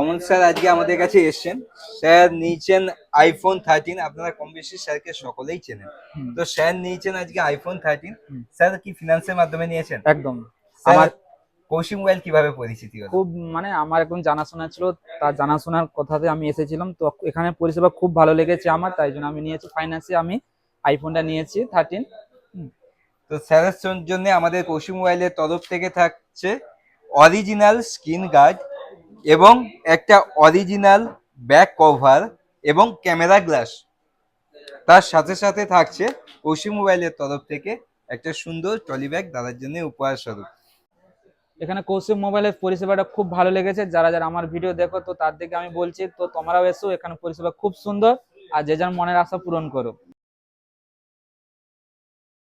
অমন স্যার আজকে আমাদের কাছে এসেছেন। স্যার নিয়েছেন আইফোন থার্টিন আপনারা কম বেশি স্যারকে সকলেই চেনেন। তো স্যার নিয়েছেন আজকে আইফোন থার্টিন। স্যার কি ফিনান্সের মাধ্যমে নিয়েছেন? একদম। আমার কৌশিক মোবাইল কীভাবে পরিচিতি হলো? খুব মানে আমার একদম জানাশোনা ছিল তার জানাশোনার কথাতে আমি এসেছিলাম। তো এখানে পরিষেবা খুব ভালো লেগেছে আমার তাই জন্য আমি নিয়েছি। ফাইন্যান্সে আমি আইফোনটা নিয়েছি থার্টিন তো স্যারের জন্য আমাদের কৌশিক মোবাইলের তরফ থেকে থাকছে অরিজিনাল স্ক্রিন গার্ড এবং একটা অরিজিনাল ব্যাক কভার এবং ক্যামেরা গ্লাস তার সাথে সাথে থাকছে কৌশিক মোবাইলের তরফ থেকে একটা সুন্দর ট্রলি ব্যাগ দাদার জন্য উপহার স্বরূপ। এখানে কৌশিক মোবাইলের পরিষেবাটা খুব ভালো লেগেছে। যারা যারা আমার ভিডিও দেখো, তো তার দিকে আমি বলছি, তো তোমরাও এসো, এখানে পরিষেবা খুব সুন্দর। আর যে যার মনের আশা পূরণ করো।